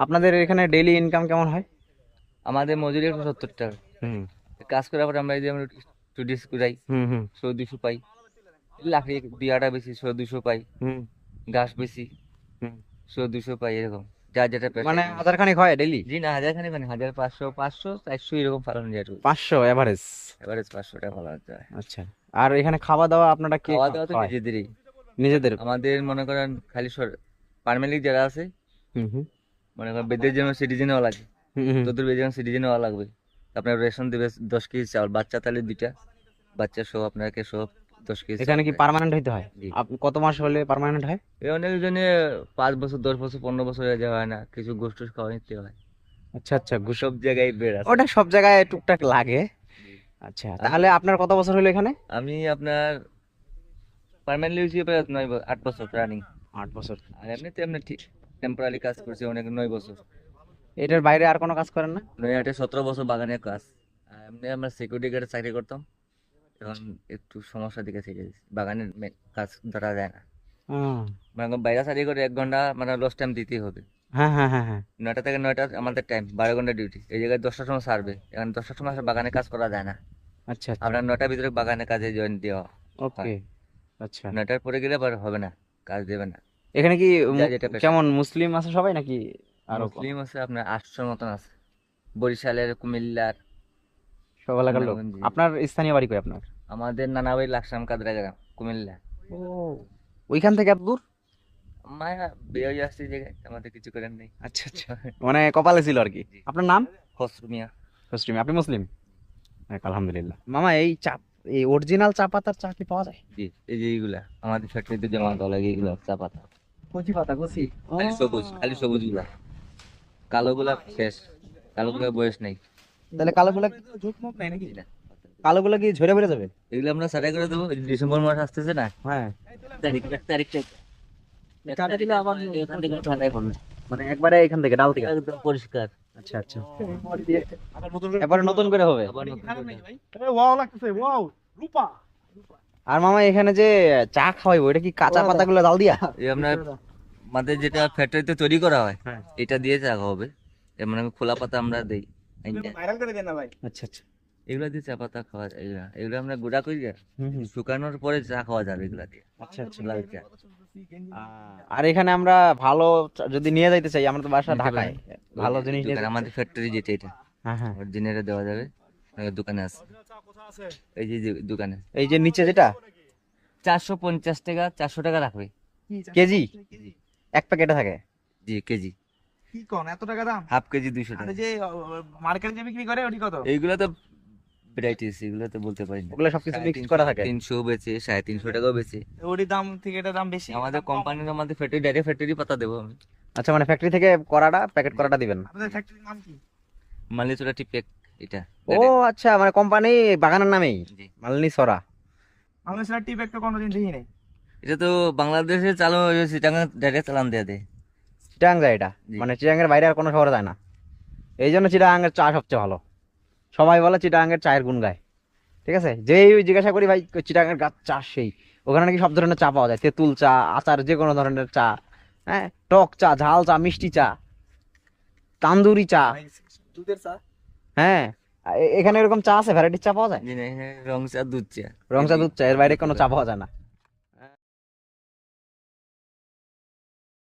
আপনাদের এখানে daily income কেমন হয়? আমাদের মজুরি একশো সত্তর টাকা। হুম। কাজ করার পর আমরা এই যে আমরা স্টুডিওস করাই হুম হুম। দুশো পাই। লাকড়ি বিয়াটা বেশি ষোলো দুশো পাই। হুম। ঘাস বেশি হুম। ষোলো দুশো পাই এরকম। যার যেটা। মানে হাজার খানিক হয় ডেইলি জি না হাজার খানি মানে হাজার পাঁচশো পাঁচশো চারশো এরকম ফালানো যায় পাঁচশো এভারেজ এবারে পাঁচশো টাকা ফালানো যায়। আচ্ছা। আর এখানে খাওয়া দাওয়া আপনারা কি খাওয়া দাওয়া তো নিজেদেরই। নিজেদের? আমাদের মনে করেন খালি পারমানেন্ট যারা আছে হুম হুম। মনে করেন বেদের জন্য সিটিজেন হওয়া লাগে। হুম। তোদের বেদের জন্য সিটিজেন হওয়া লাগবে। আপনার রেশন দেবে দশ কেজি চাউল বাচ্চা তাহলে দুইটা। বাচ্চা সহ আপনাকে সহ দশ কেজি এখানে কি পার্মানেন্ট হইতে হয়? আপনি কত মাস হলে পার্মানেন্ট হয়? এই অনেক জনে পাঁচ বছর দশ বছর পনেরো বছর হয়ে যাওয়া হয় না। কিছু গোষ্ঠ খাওয়া নিতে হয়। আচ্ছা আচ্ছা সব জায়গায় বের আছে। ওটা সব জায়গায় টুকটাক লাগে। আচ্ছা তাহলে আপনার কত বছর হলো এখানে? আমি আপনার পার্মানেন্টলি হয়েছি প্রায় নয় আট বছর রানিং আট বছর। আর এমনিতে এমনি ঠিক। টেম্পোরারি কাজ করছি অনেক নয় বছর। এটার বাইরে আর কোনো কাজ করেন না? নয় আটে সতেরো বছর বাগানে কাজ। এমনি আমরা সিকিউরিটি গার্ডে চাকরি করতাম। এখন একটু সমস্যা দিকে থেকে গেছি বাগানের কাজ ধরা যায় না। মানে বাইরে চাকরি করে এক ঘণ্টা মানে লস টাইম দিতেই হবে। হ্যাঁ হ্যাঁ হ্যাঁ নয়টা থেকে নয়টা আমাদের টাইম বারো ঘণ্টা ডিউটি এই জায়গায় দশটার সময় সারবে। এখন দশটার সময় বাগানে কাজ করা যায় না। আচ্ছা আচ্ছা। আপনার নয়টার ভিতরে বাগানে কাজে জয়েন দেওয়া ওকে আচ্ছা। নয়টার পরে গেলে আবার হবে না কাজ দেবে না। এখানে কি যা। কেমন মুসলিম আছে সবাই নাকি আরও? মুসলিম আছে আপনার আটশোর মতন আছে। বরিশালের কুমিল্লার সব এলাকার লোক আপনার স্থানীয় বাড়ি কই আপনার? আমাদের নানাবাড়ি লাকসাম কাদরা গ্রাম কুমিল্লা। ও। ওইখান থেকে এত দূর? মায়া বিয়ে আসছে জায়গায় আমাদের কিছু করার নেই। আচ্ছা আচ্ছা। মানে কপালে ছিল আর কি। আপনার নাম? খসরু মিয়া। মুসলিম আপনি মুসলিম? আলহামদুলিল্লাহ। মামা এই চা এই অরিজিনাল চা পাতার চা কি পাওয়া যায়? জি এই যে এইগুলা। আমাদের ফ্যাক্টরিতে জমা দেওয়া লাগে এইগুলা চা পাতা। কচি পাতা কচি। খালি সবুজ খালি সবুজগুলা। কালো গুলা শেষ। কালো গুলা বয়স নেই। তাহলে কালো গুলা কালো গুলা কি ঝরে বেড়ে যাবে? এগুলো আমরা সারাই করে দেবো। ডিসেম্বর মাস আসতেছে না। হ্যাঁ। তারিখ তারিখ চাটা দিলে আবার এখান থেকে ঠান্ডায় করবে। মানে একবারে এখান থেকে ডাল থেকে? একদম পরিষ্কার। আচ্ছা আচ্ছা। এবারে নতুন করে হবে। আবার নতুন করে। আর মামা এখানে যে চা খাওয়াইবো এটা কি কাঁচা পাতাগুলো ডাল দিয়া? এই আপনার আমাদের যেটা ফ্যাক্টরিতে তৈরি করা হয় হ্যাঁ। এটা দিয়ে চা হবে এর মানে খোলা পাতা আমরা দেই। আচ্ছা আচ্ছা। এগুলা দিয়ে চা পাতা খাওয়া যায় এগুলা। এগুলো আমরা গুঁড়া করি শুকানোর পরে চা খাওয়া যাবে এগুলা দিয়ে। আচ্ছা আচ্ছা। আর এখানে আমরা ভালো চা যদি নিয়ে যাইতে চাই আমরা তো বাসা ঢাকায়। ভালো জিনিস আমাদের ফ্যাক্টরি যেটা এটা। হ্যাঁ হ্যাঁ। দেওয়া যাবে। দোকানে আছে। এই যে দোকানে। এই যে নিচে যেটা? চারশো পঞ্চাশ টাকা চারশো টাকা রাখবে। কেজি? এক প্যাকেটে থাকে। জি কেজি। কি কোন? এত টাকা দাম? হাফ কেজি দুইশো টাকা। যে মার্কেটে যে বিক্রি করে ওটি কত? এইগুলো তো ভ্যারাইটিস এগুলো তো বলতে পারি না। ওগুলো সবকিছু সাড়ে মিক্স তিনশো- করা থাকে। তিনশো বেচে সাড়ে তিনশো টাকাও বেচে। ওটি দাম থেকে এটা দাম বেশি। আমাদের কোম্পানির আমাদের ফ্যাক্টরি ডাইরেক্ট ফ্যাক্টরি পাতা দেবো আমি। আচ্ছা মানে ফ্যাক্টরি থেকে করাটা প্যাকেট করাটা দিবেন আপনাদের ফ্যাক্টরির নাম কি? মালিচুরা টিপেক এটা। ও আচ্ছা মানে কোম্পানি বাগানের নামেই? মালনি সরা। আমি সেটা টিপ একটা কোনোদিন দেখি নাই এটা তো বাংলাদেশে চালু হয়েছে চিটাগাং ডাইরেক্ট চালান দিয়ে দেয়। চিটাং যায় এটা? মানে চিটাঙ্গের বাইরে আর কোনো শহরে যায় না। এই জন্য চিটাঙ্গের চা সবচেয়ে ভালো। সবাই বলে চিটাঙ্গের চায়ের গুণ গায়। ঠিক আছে? যেই জিজ্ঞাসা করি ভাই চিটাঙ্গের গাছ চা সেই? ওখানে নাকি সব ধরনের চা পাওয়া যায়। তেঁতুল চা আচার যে কোনো ধরনের চা। হ্যাঁ? টক চা ঝাল চা মিষ্টি চা। তান্দুরি চা। দুধের চা? হ্যাঁ। এখানে এরকম চা আছে? ভ্যারাইটির চা পাওয়া যায়? না, রং চা দুধ চা। রং চা দুধ চা। এর বাইরে কোনো চা পাওয়া যায় না।